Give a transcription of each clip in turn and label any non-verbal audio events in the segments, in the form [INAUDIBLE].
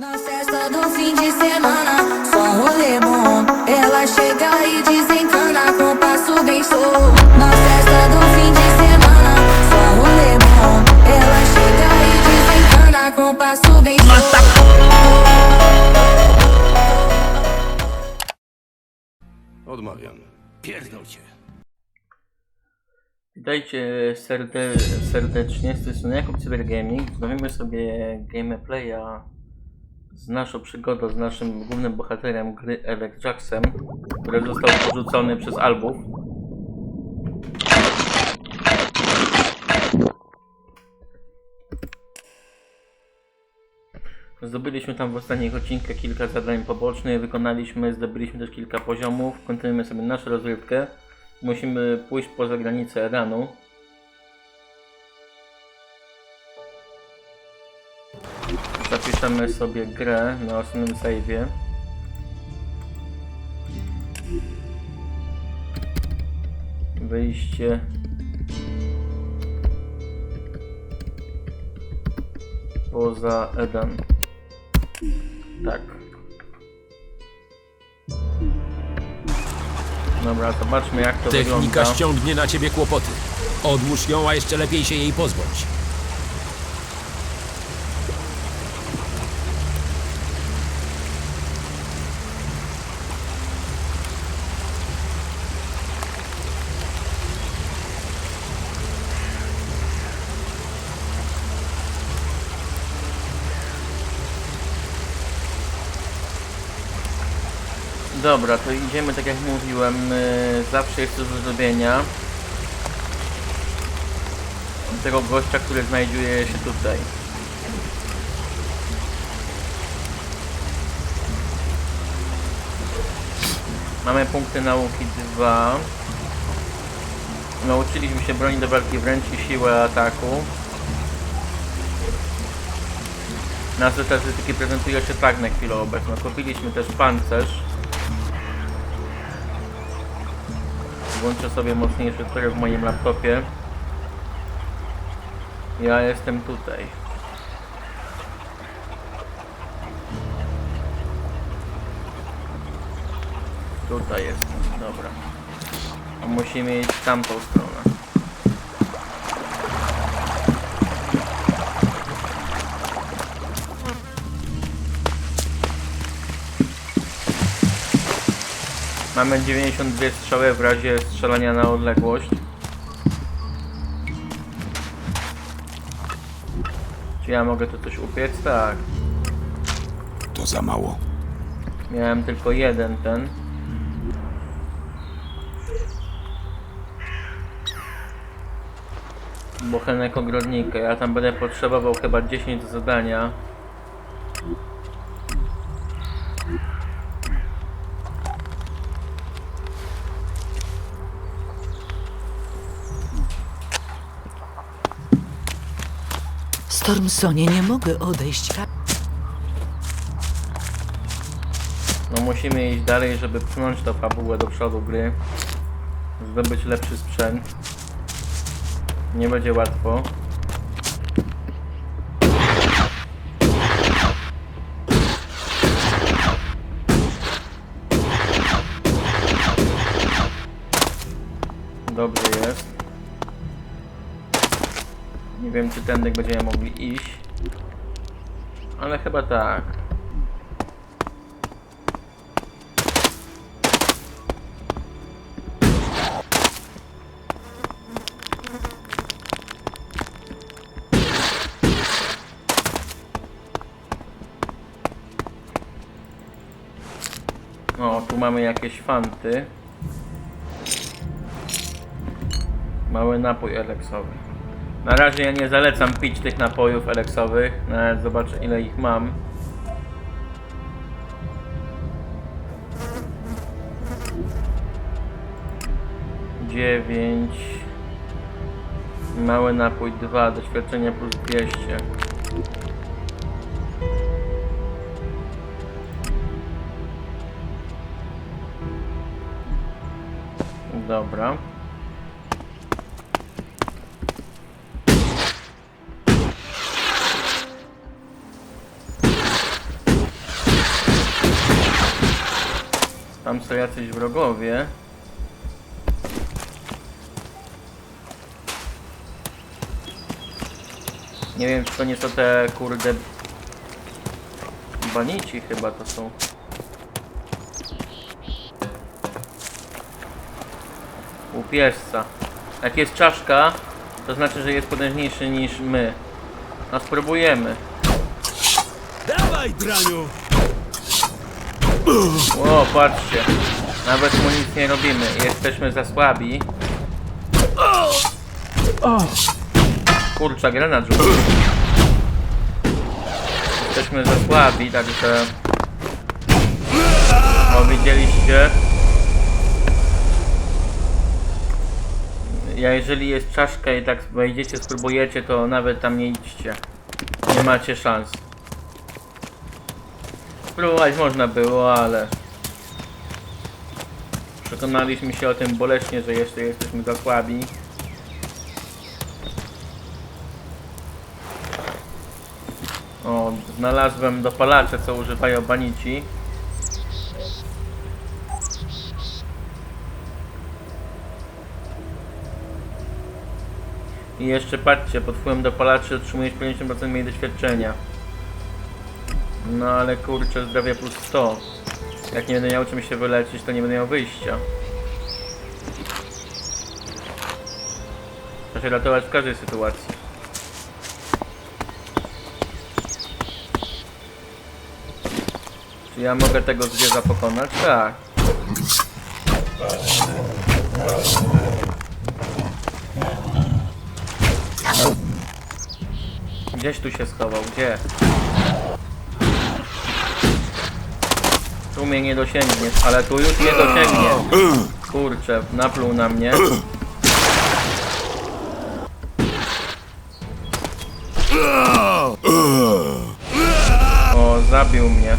Na festa do fim de semana, só um rolê bom. Ela chega e desencana com passo bem solto. Na festa do fim de semana, só um rolê bom. Ela chega e desencana com passo bem solto. Odmawiam. Pierdol cię. Witajcie serde serdecznie, z tej strony Jakub Cybergaming. Znowimy sobie gameplaya z naszą przygodą z naszym głównym bohaterem gry Alex Jacksem, który został porzucony przez Albów. Zdobyliśmy tam w ostatnich odcinkach kilka zadań pobocznych, wykonaliśmy, zdobyliśmy też kilka poziomów, kontynuujemy sobie naszą rozrywkę. Musimy pójść poza granicę Iranu. Zapiszemy sobie grę na ostatnim save'ie. Wyjście. Poza Eden. Tak. Dobra, zobaczmy jak to Technika wygląda. ściągnie na ciebie kłopoty. Odłóż ją, a jeszcze lepiej się jej pozbądź. Dobra, to idziemy tak jak mówiłem, y, zawsze jest coś do zrobienia. Tego gościa, który znajduje się tutaj. Mamy punkty nauki 2. Nauczyliśmy się broni do walki wręcz i siłę ataku. Nasze statystyki prezentują się tak na chwilę obecną. Kupiliśmy też pancerz. Włączę sobie mocniejszy tryb w moim laptopie. Ja jestem tutaj. Tutaj jestem, dobra. A musimy iść w tamtą stronę. Mamy 92 strzały w razie strzelania na odległość. Czy ja mogę tu coś upiec? Tak. To za mało. Miałem tylko jeden ten. Bochenek ogrodnika. Ja tam będę potrzebował chyba 10 do zadania. Stormsonie, nie mogę odejść. No musimy iść dalej, żeby pchnąć tą fabułę do przodu gry. Zdobyć lepszy sprzęt. Nie będzie łatwo. Nie wiem czy tędy będziemy mogli iść. Ale chyba tak. O, tu mamy jakieś fanty. Mały napój eleksowy. Na razie ja nie zalecam pić tych napojów eleksowych. Nawet zobaczę ile ich mam. Dziewięć. Mały napój 2, doświadczenia plus 200. Dobra. Są jacyś wrogowie. Nie wiem, czy to nie są te kurde... Banici chyba to są. Łupieżca. Jak jest czaszka, to znaczy, że jest potężniejszy niż my. A spróbujemy. Dawaj, draniu! O, patrzcie. Nawet mu nic nie robimy. Jesteśmy za słabi. Kurczę, granat rzucił. Jesteśmy za słabi, także... O, widzieliście? Ja jeżeli jest czaszka i tak wejdziecie, spróbujecie, to nawet tam nie idźcie. Nie macie szans. Spróbować można było, ale... Przekonaliśmy się o tym boleśnie, że jeszcze jesteśmy za słabi. O, znalazłem dopalacze, co używają banici. I jeszcze patrzcie, pod wpływem dopalaczy otrzymujesz 50% mniej doświadczenia. No ale kurczę, zdrowie plus 100. Jak nie będę miał czym się wyleczyć, to nie będę miał wyjścia. Trzeba się ratować w każdej sytuacji. Czy ja mogę tego zwierza pokonać? Tak. Gdzieś tu się schował, gdzie? Tu mnie nie dosięgnie, ale tu już nie dosięgnie. Kurczę, napluł na mnie. O, zabił mnie.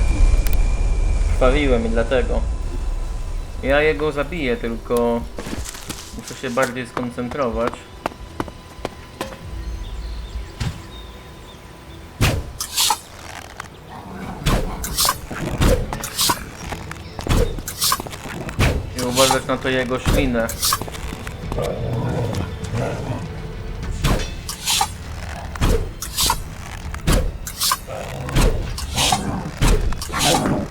Krwawiłem i dlatego. Ja jego zabiję, tylko muszę się bardziej skoncentrować. I jego ślinę.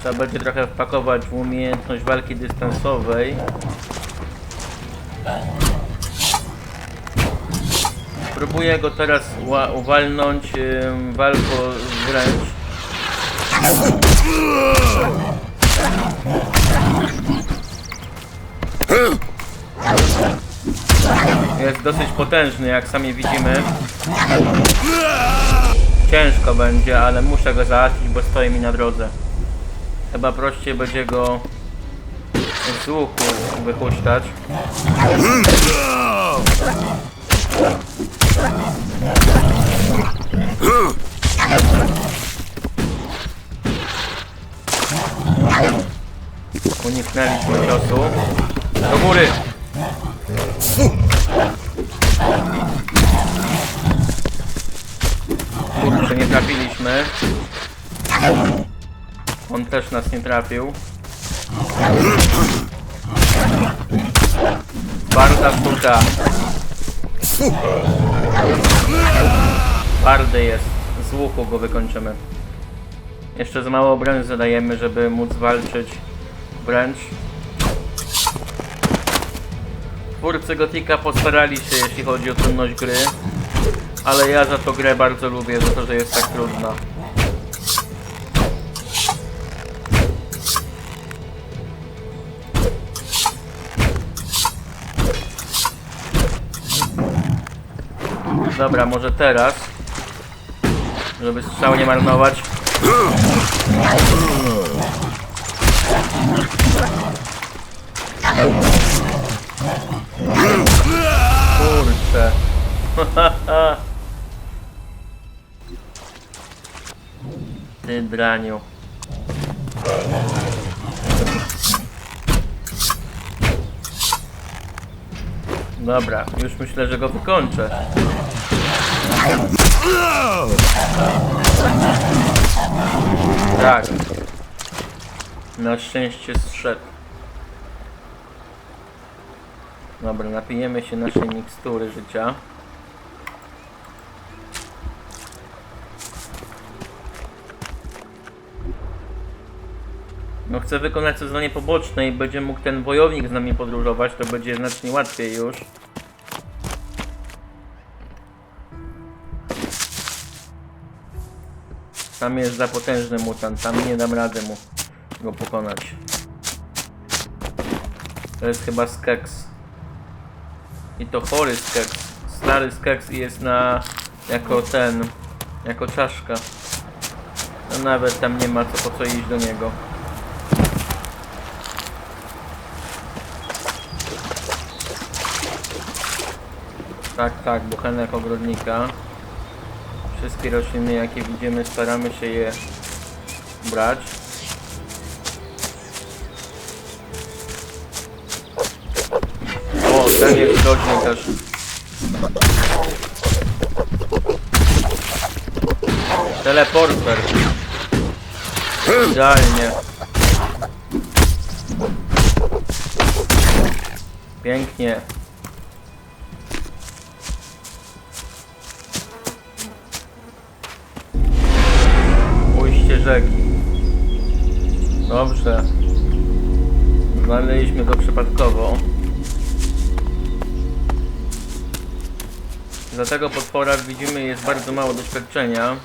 Trzeba będzie trochę wpakować w umiejętność walki dystansowej. Próbuję go teraz uwalnąć ym, walką wręcz. Jest dosyć potężny, jak sami widzimy. Ciężko będzie, ale muszę go załatwić, bo stoi mi na drodze. Chyba prościej będzie go z łuku wypuszczać. Uniknęliśmy ciosu. Do góry! Kurczę, nie trafiliśmy. On też nas nie trafił. Twarda sztuka. Twardy jest. Z łuku go wykończymy. Jeszcze za mało obrony zadajemy, żeby móc walczyć wręcz. Twórcy Gotika postarali się, jeśli chodzi o trudność gry. Ale ja za to grę bardzo lubię, za to, że jest tak trudna. Dobra, może teraz, żeby strzał nie marnować. Kurczę. [LAUGHS] Ty draniu. Dobra, już myślę, że go wykończę. Tak. Na szczęście zszedł. Dobra, napijemy się naszej mikstury życia. No chcę wykonać to zadanie poboczne i będzie mógł ten wojownik z nami podróżować, to będzie znacznie łatwiej już. Tam jest za potężny mutant, tam nie dam rady mu go pokonać. To jest chyba Skeks. I to chory Skeks. Stary Skeks jest na... jako ten... jako czaszka. No nawet tam nie ma co po co iść do niego. Tak, tak, buchenek ogrodnika. Wszystkie rośliny jakie widzimy staramy się je brać. Też. Teleporter. Idealnie. Pięknie. Ujście rzeki. Dobrze. Znaleźliśmy go przypadkowo. Dla tego potwora widzimy jest bardzo mało doświadczenia.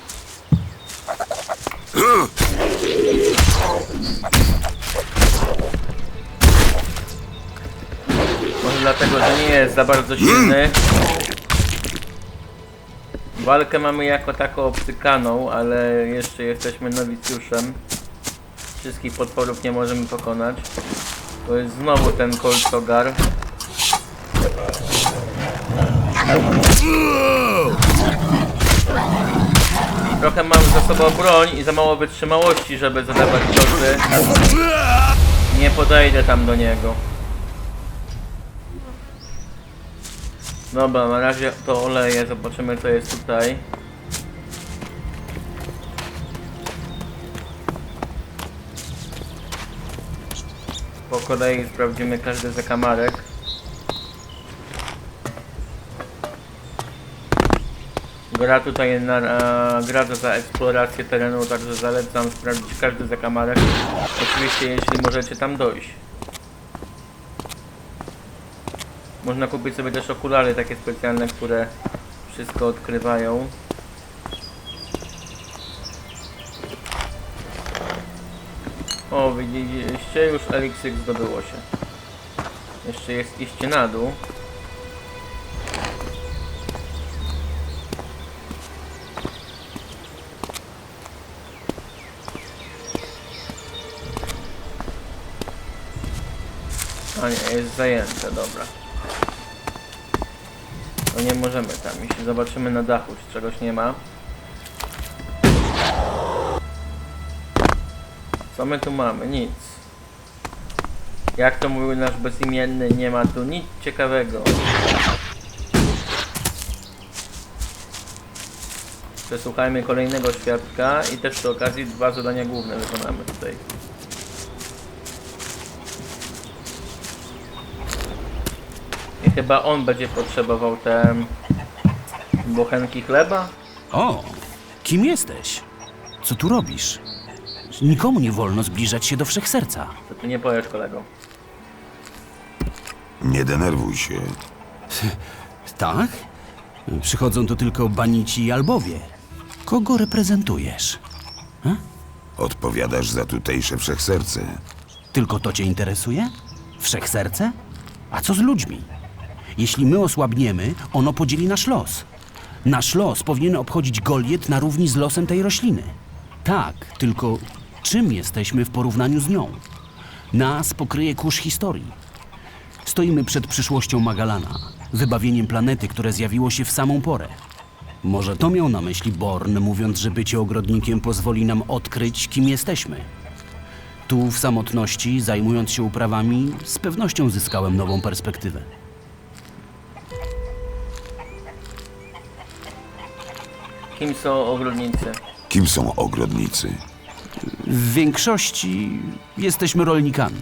Może dlatego, że nie jest za bardzo silny. Walkę mamy jako taką obcykaną, ale jeszcze jesteśmy nowicjuszem. Wszystkich potworów nie możemy pokonać. To jest znowu ten Koltogar. Trochę mam za sobą broń i za mało wytrzymałości, żeby zadawać ciosy. Nie podejdę tam do niego. Dobra, na razie to oleję, zobaczymy co jest tutaj. Po kolei sprawdzimy każdy zakamarek. Gra tutaj nagradza za eksplorację terenu, także zalecam sprawdzić każdy zakamarek. Oczywiście jeśli możecie tam dojść. Można kupić sobie też okulary takie specjalne, które wszystko odkrywają. O, widzieliście? Już eliksir zdobyło się. Jeszcze jest iście na dół. A nie, jest zajęte, dobra. To nie możemy tam iść. Zobaczymy na dachu, czy czegoś nie ma. Co my tu mamy? Nic. Jak to mówił nasz bezimienny, nie ma tu nic ciekawego. Przesłuchajmy kolejnego świadka i też przy okazji dwa zadania główne wykonamy tutaj. Chyba on będzie potrzebował te bochenki chleba? O, kim jesteś? Co tu robisz? Nikomu nie wolno zbliżać się do wszechserca. To ty nie powiesz kolego. Nie denerwuj się. [LAUGHS] Tak? Przychodzą tu tylko banici i albowie. Kogo reprezentujesz? Odpowiadasz za tutejsze wszechserce. Tylko to cię interesuje? Wszechserce? A co z ludźmi? Jeśli my osłabniemy, ono podzieli nasz los. Nasz los powinien obchodzić Goliet na równi z losem tej rośliny. Tak, tylko czym jesteśmy w porównaniu z nią? Nas pokryje kurz historii. Stoimy przed przyszłością Magalana, wybawieniem planety, które zjawiło się w samą porę. Może to miał na myśli Born, mówiąc, że bycie ogrodnikiem pozwoli nam odkryć, kim jesteśmy. Tu w samotności, zajmując się uprawami, z pewnością zyskałem nową perspektywę. Kim są ogrodnicy? Kim są ogrodnicy? W większości jesteśmy rolnikami.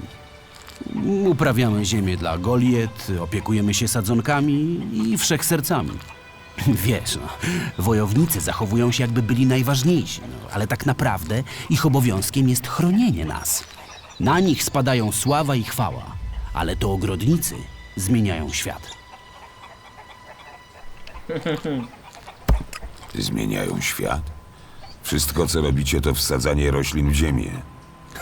Uprawiamy ziemię dla Goliet, opiekujemy się sadzonkami i wszechsercami. Wiesz, no, wojownicy zachowują się jakby byli najważniejsi, no, ale tak naprawdę ich obowiązkiem jest chronienie nas. Na nich spadają sława i chwała, ale to ogrodnicy zmieniają świat. [LAUGHS] Zmieniają świat. Wszystko, co robicie, to wsadzanie roślin w ziemię.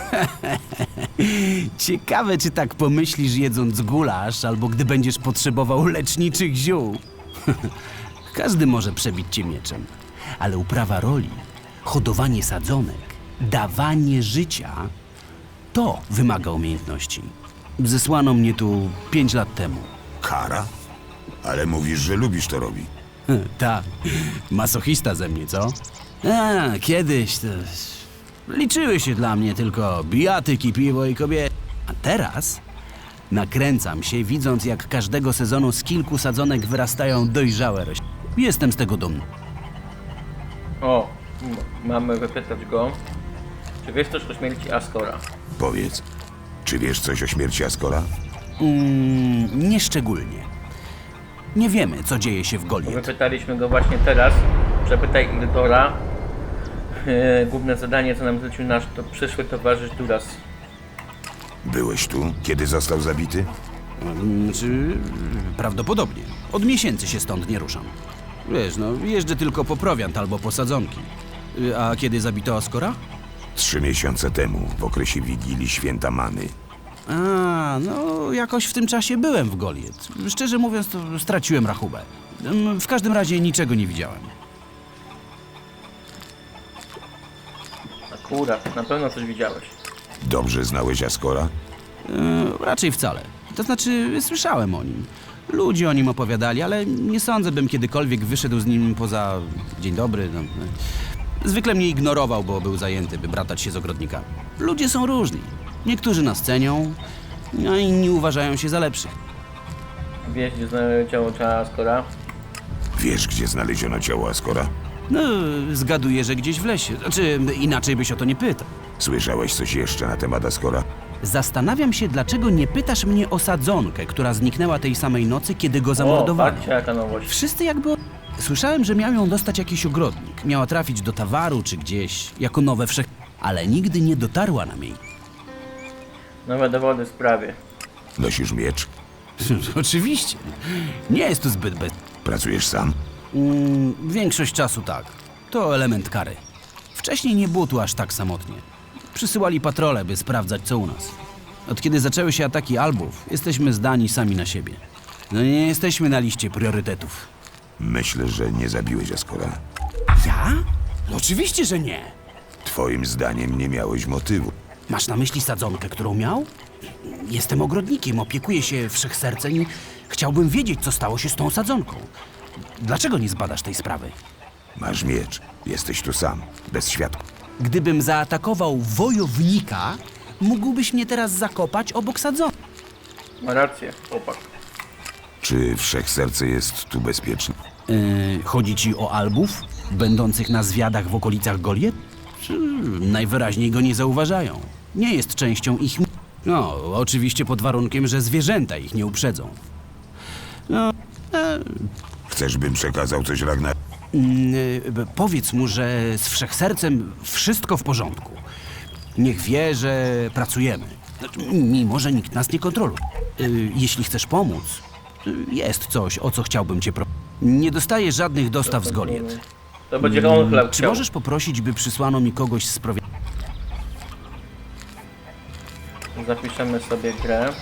[LAUGHS] Ciekawe, czy tak pomyślisz jedząc gulasz, albo gdy będziesz potrzebował leczniczych ziół. [LAUGHS] Każdy może przebić cię mieczem, ale uprawa roli, hodowanie sadzonek, dawanie życia, to wymaga umiejętności. Zesłano mnie tu pięć lat temu. Kara? Ale mówisz, że lubisz to robić. [LAUGHS] Ta, masochista ze mnie, co? A, kiedyś to... Liczyły się dla mnie tylko bijatyki, piwo i kobiety. A teraz nakręcam się, widząc jak każdego sezonu z kilku sadzonek wyrastają dojrzałe rośliny. Jestem z tego dumny. O, m- mamy wypytać go. Czy wiesz coś o śmierci Astora? Powiedz, czy wiesz coś o śmierci Askora? Mm, nieszczególnie. Nie wiemy, co dzieje się w Goliet. Wypytaliśmy go właśnie teraz. Przepytaj Ildora. Yy, główne zadanie, co nam zlecił nasz to przyszły towarzysz Duras. Byłeś tu, kiedy został zabity? Mm, Czy prawdopodobnie. Od miesięcy się stąd nie ruszam. Wiesz, no, jeżdżę tylko po prowiant albo po sadzonki. Y, A kiedy zabito Oskora? Trzy miesiące temu, w okresie Wigilii Święta Many. A, no jakoś w tym czasie byłem w Goliet. Szczerze mówiąc, to straciłem rachubę. W każdym razie niczego nie widziałem. Akurat, na pewno coś widziałeś. Dobrze znałeś Askora? Yy, raczej wcale. To znaczy, słyszałem o nim. Ludzie o nim opowiadali, ale nie sądzę, bym kiedykolwiek wyszedł z nim poza dzień dobry. No. Zwykle mnie ignorował, bo był zajęty, by bratać się z ogrodnikami. Ludzie są różni. Niektórzy nas cenią, a inni uważają się za lepszych. Wiesz, gdzie znaleźć ciało Astora? Wiesz, gdzie znaleziono ciało Askora? No, zgaduję, że gdzieś w lesie. Znaczy, inaczej byś o to nie pytał. Słyszałeś coś jeszcze na temat Askora? Zastanawiam się, dlaczego nie pytasz mnie o sadzonkę, która zniknęła tej samej nocy, kiedy go O, zamordowano. patrzcie jaka nowość. Wszyscy jakby... Słyszałem, że miał ją dostać jakiś ogrodnik. Miała trafić do towaru czy gdzieś, jako nowe wszech... Ale nigdy nie dotarła na miejsce. Nowe dowody w sprawie. Nosisz miecz? Oczywiście. Nie jest to zbyt bez... Pracujesz sam? Mm, większość czasu tak. To element kary. Wcześniej nie było tu aż tak samotnie. Przysyłali patrole, by sprawdzać, co u nas. Od kiedy zaczęły się ataki albów, jesteśmy zdani sami na siebie. No nie jesteśmy na liście priorytetów. Myślę, że nie zabiłeś Askora. Ja? No oczywiście, że nie. Twoim zdaniem nie miałeś motywu. Masz na myśli sadzonkę, którą miał? Jestem ogrodnikiem, opiekuję się wszechsercem i chciałbym wiedzieć, co stało się z tą sadzonką. Dlaczego nie zbadasz tej sprawy? Masz miecz. Jesteś tu sam, bez świadków. Gdybym zaatakował wojownika, mógłbyś mnie teraz zakopać obok sadzonki. Ma rację, chłopak. Czy wszechserce jest tu bezpieczne? Yy, chodzi ci o albów, będących na zwiadach w okolicach Goliet? Czy najwyraźniej go nie zauważają. Nie jest częścią ich... No, oczywiście pod warunkiem, że zwierzęta ich nie uprzedzą. Chcesz, bym przekazał coś Ragnar? Mm, y, Powiedz mu, że z wszechsercem wszystko w porządku. Niech wie, że pracujemy. Znaczy, Mimo, że nikt nas nie kontroluje. Y, Jeśli chcesz pomóc, y, jest coś, o co chciałbym cię prosić. Nie dostaję żadnych dostaw z Goliet. To będzie on chleb Czy chciał. możesz poprosić, by przysłano mi kogoś z prowi... Zapiszemy sobie grę.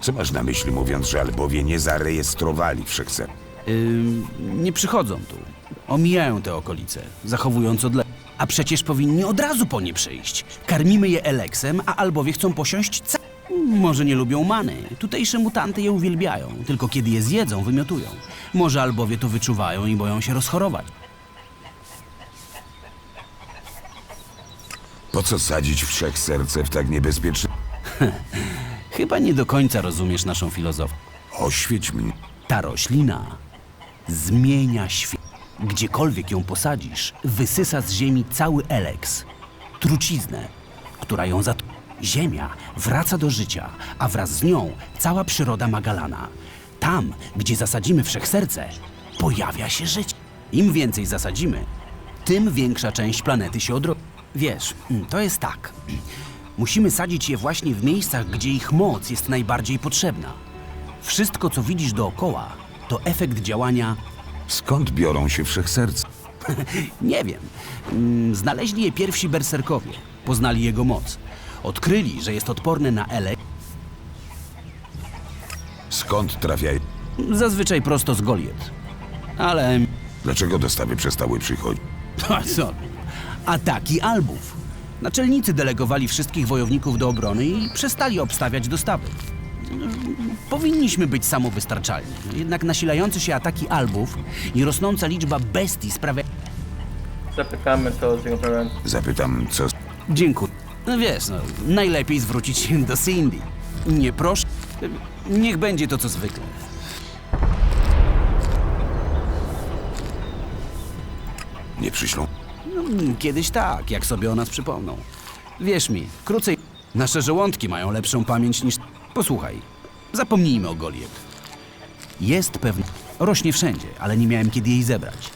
Co masz na myśli, mówiąc, że albowie nie zarejestrowali wszechserce? Ym, nie przychodzą tu. Omijają te okolice, zachowując odle... A przecież powinni od razu po nie przyjść. Karmimy je eleksem, a albowie chcą posiąść ca... Może nie lubią many. Tutejsze mutanty je uwielbiają, tylko kiedy je zjedzą, wymiotują. Może albowie to wyczuwają i boją się rozchorować. Po co sadzić wszechserce w tak niebezpieczne... [LAUGHS] Chyba nie do końca rozumiesz naszą filozofię. Oświeć mnie. Ta roślina zmienia świat. Gdziekolwiek ją posadzisz, wysysa z ziemi cały eleks. truciznę, która ją zat... Ziemia wraca do życia, a wraz z nią cała przyroda Magalana. Tam, gdzie zasadzimy wszechserce, pojawia się życie. Im więcej zasadzimy, tym większa część planety się odrodzi. Wiesz, to jest tak. Musimy sadzić je właśnie w miejscach, gdzie ich moc jest najbardziej potrzebna. Wszystko, co widzisz dookoła, to efekt działania Skąd biorą się wszechserce? [LAUGHS] Nie wiem. Mm, Znaleźli je pierwsi berserkowie. Poznali jego moc. Odkryli, że jest odporny na ele. Skąd trafiają? Zazwyczaj prosto z Goliet. Ale. Dlaczego dostawy przestały przychodzić? [LAUGHS] Co? Ataki albów. Naczelnicy delegowali wszystkich wojowników do obrony i przestali obstawiać dostawy. Powinniśmy być samowystarczalni. Jednak nasilające się ataki albów i rosnąca liczba bestii sprawia. Zapytamy to z jego problemem. Zapytam, co... Dziękuję. No wiesz, no, najlepiej zwrócić się do Cindy. Nie proszę. Niech będzie to co zwykle. Nie przyślą? Mm, Kiedyś tak, jak sobie o nas przypomną. Wierz mi, krócej. Nasze żołądki mają lepszą pamięć niż. Posłuchaj, zapomnijmy o Goliet. Jest pewna. Rośnie wszędzie, ale nie miałem kiedy jej zebrać.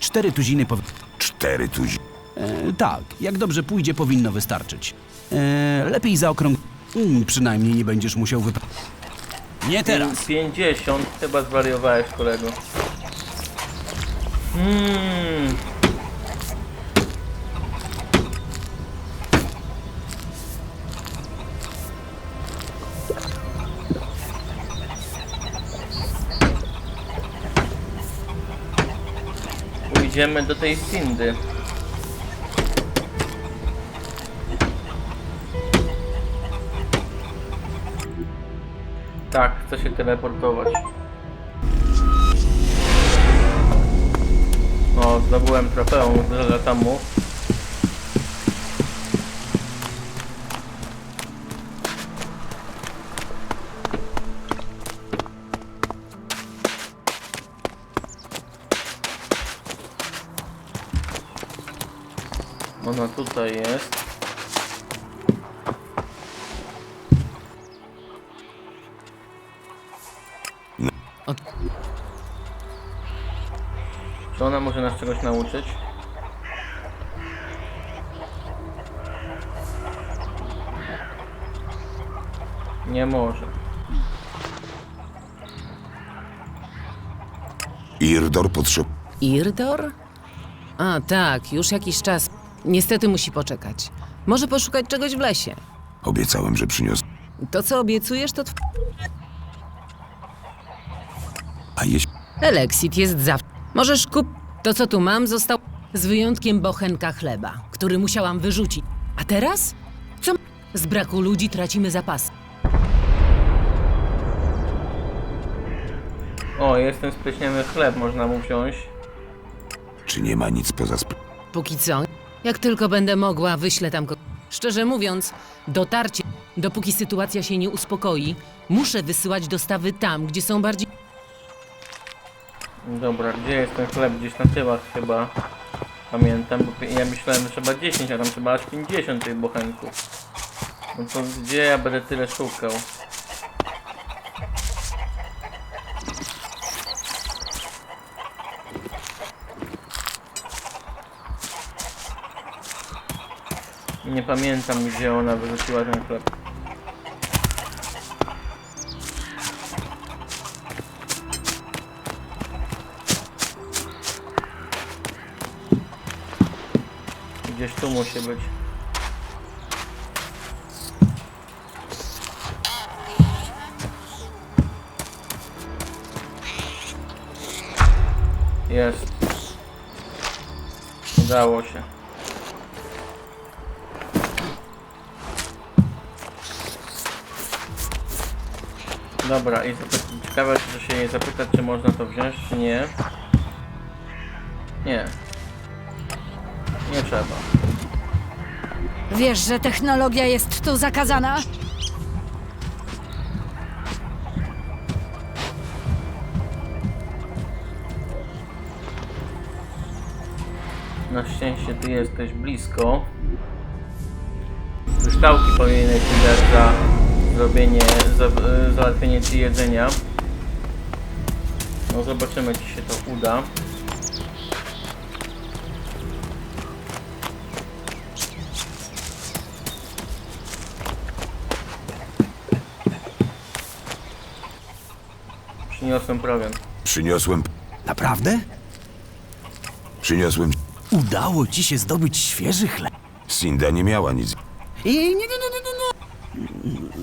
Cztery tuziny powi... Cztery tuzi... E, tak, jak dobrze pójdzie, powinno wystarczyć. E, lepiej zaokrąg... Mm, przynajmniej nie będziesz musiał wyp... Nie teraz! 50, chyba zwariowałeś kolego. Hmm. Pójdziemy do tej Cindy. Tak, chcę się teleportować. O, zdobyłem trofeum z lata Ona tutaj jest. Czy ona może nas czegoś nauczyć? Nie może. Irdor potrzeb... Irdor? A, tak, już jakiś czas. Niestety musi poczekać. Może poszukać czegoś w lesie. Obiecałem, że przyniosę... To, co obiecujesz, to tw... A jeśli... Eleksit jest zawsze. Możesz kup... To, co tu mam, został z wyjątkiem bochenka chleba, który musiałam wyrzucić. A teraz? Co? Z braku ludzi tracimy zapasy. O, jest ten spleśniały chleb, można mu wziąć. Czy nie ma nic poza... Sp... Póki co, jak tylko będę mogła, wyślę tam ko... Szczerze mówiąc, dotarcie, dopóki sytuacja się nie uspokoi, muszę wysyłać dostawy tam, gdzie są bardziej... Dobra, gdzie jest ten chleb? Gdzieś na tyłach chyba. Pamiętam, bo ja myślałem, że trzeba 10, a tam trzeba aż 50 tych bochenków. No to gdzie ja będę tyle szukał? Nie pamiętam gdzie ona wyrzuciła ten chleb. Gdzieś tu musi być. Jest. Udało się. Dobra, i ciekawe, czy się jej zapytać, czy można to wziąć, czy nie. Nie. Nie trzeba. Wiesz, że technologia jest tu zakazana? Na szczęście ty jesteś blisko. skałki powinieneś mi dać za zrobienie, za e, załatwienie ci jedzenia. No zobaczymy, czy się to uda. Przyniosłem prowiant. Przyniosłem... Naprawdę? Przyniosłem... Udało ci się zdobyć świeży chleb. Sinda nie miała nic. I nie, nie, nie.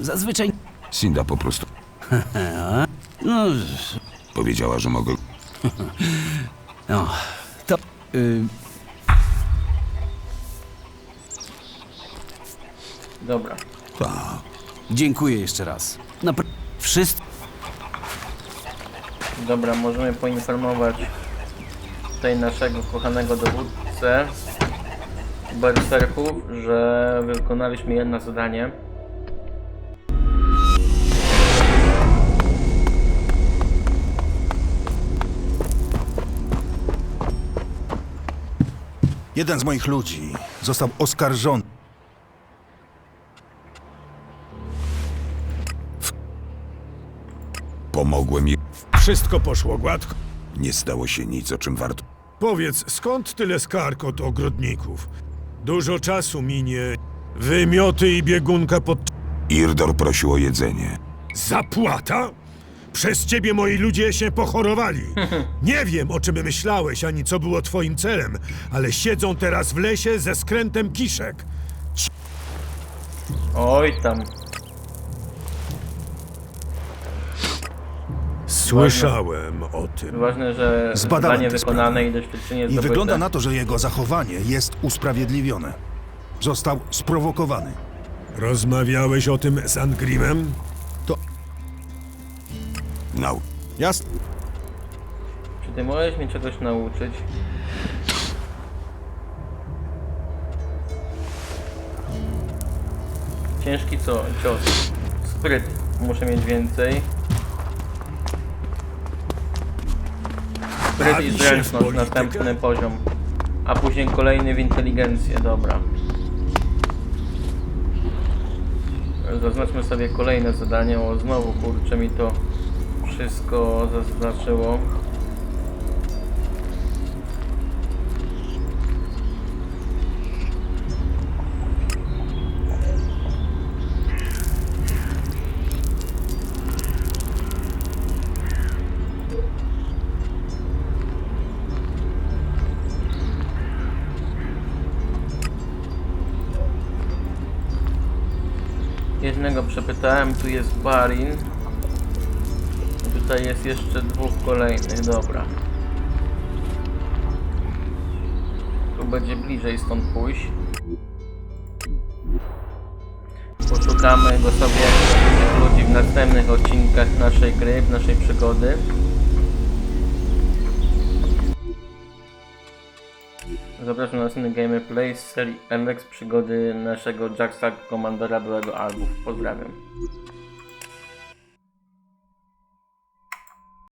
Zazwyczaj... Sinda po prostu [LAUGHS] No, powiedziała, że mogę... [LAUGHS] no to... Y, Dobra. dziękuję jeszcze raz. Napra- Wszyscy... Dobra, możemy poinformować tutaj naszego kochanego dowódcę berserków, że wykonaliśmy jedno zadanie. Jeden z moich ludzi został oskarżony. Pomogłem jej. Wszystko poszło gładko. Nie stało się nic, o czym warto... Powiedz, skąd tyle skarg od ogrodników? Dużo czasu minie. Wymioty i biegunka pod... Irdor prosił o jedzenie. Zapłata? Przez ciebie moi ludzie się pochorowali. [LAUGHS] Nie wiem, o czym myślałeś, ani co było twoim celem, ale siedzą teraz w lesie ze skrętem kiszek. Oj tam. Słyszałem o tym. Ważne, że Zbadałem zadanie tę wykonane i doświadczenie I zdobyte. wygląda na to, że jego zachowanie jest usprawiedliwione. Został sprowokowany. Rozmawiałeś o tym z Angrimem? Nau. Jasne. Czy ty możesz mnie czegoś nauczyć? Ciężki co? Cios. Spryt. Muszę mieć więcej. Spryt i zręczność, następny poziom. A później kolejny w inteligencję, dobra. Zaznaczmy sobie kolejne zadanie, o znowu kurczę mi to wszystko zaznaczyło. Jednego przepytałem, tu jest Barin. Tutaj jest jeszcze dwóch kolejnych, dobra. Tu będzie bliżej stąd pójść. Poszukamy go sobie ludzi w następnych odcinkach naszej gry, w naszej przygody. Zapraszam na następny gameplay z serii MX przygody naszego Jacksa Komandora byłego Albów. Pozdrawiam.